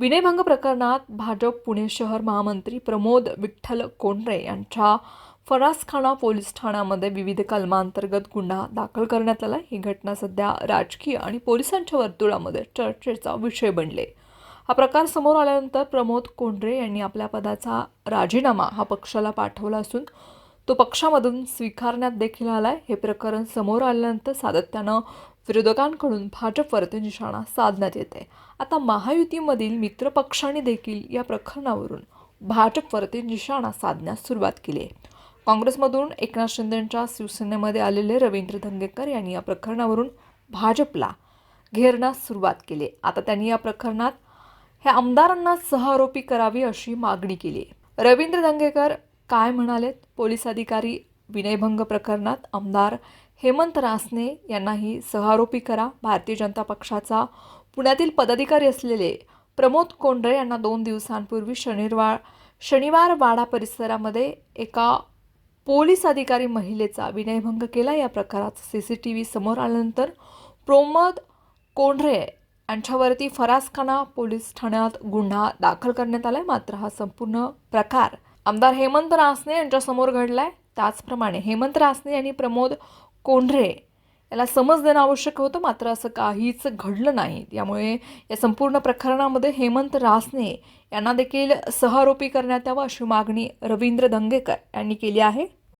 विनयभंग प्रकरणात भाजप पुणे शहर महामंत्री प्रमोद विठ्ठल कोंडरे यांच्या फरासखाना पोलीस ठाण्यामध्ये विविध कलमांतर्गत गुन्हा दाखल करण्यात आला. ही घटना सध्या राजकीय आणि पोलिसांच्या वर्तुळामध्ये चर्चेचा विषय बनले. हा प्रकार समोर आल्यानंतर प्रमोद कोंडरे यांनी आपल्या पदाचा राजीनामा हा पक्षाला पाठवला असून तो पक्षामधून स्वीकारण्यात देखील आलाय. हे प्रकरण समोर आल्यानंतर सातत्यानं विरोधकांकडून भाजपवरती निशाणा साधण्यात येते. आता महायुतीमधील मित्रपक्षांनी देखील या प्रकरणावरून भाजपवरती निशाणा साधण्यास सुरुवात केली आहे. काँग्रेसमधून एकनाथ शिंदेंच्या शिवसेनेमध्ये आलेले रवींद्र धंगेकर यांनी या प्रकरणावरून भाजपला घेरण्यास सुरुवात केली. आता त्यांनी या प्रकरणात हे आमदारांना सहआरोपी करावी अशी मागणी केली रवींद्र धंगेकर काय म्हणालेत? पोलीस अधिकारी विनयभंग प्रकरणात आमदार हेमंत रासने यांनाही सहआरोपी करा. भारतीय जनता पक्षाचा पुण्यातील पदाधिकारी असलेले प्रमोद कोंडरे यांना दोन दिवसांपूर्वी शनिवार शनिवार वाडा परिसरामध्ये एका पोलीस अधिकारी महिलेचा विनयभंग केला. या प्रकारात सी सी टी व्ही समोर आल्यानंतर प्रमोद कोंढरे यांच्यावरती फरासखाना पोलीस ठाण्यात गुन्हा दाखल करण्यात आलाय. मात्र हा संपूर्ण प्रकार आमदार हेमंत रासने यांच्यासमोर घडला आहे त्याचप्रमाणे हेमंत रासने यांनी प्रमोद कोंढरे याला समज देणं आवश्यक होतं मात्र असं काहीच घडलं नाही. त्यामुळे या संपूर्ण प्रकरणामध्ये हेमंत रासने यांना देखील सहआरोपी करण्यात यावं अशी मागणी रवींद्र दंगेकर यांनी केली आहे.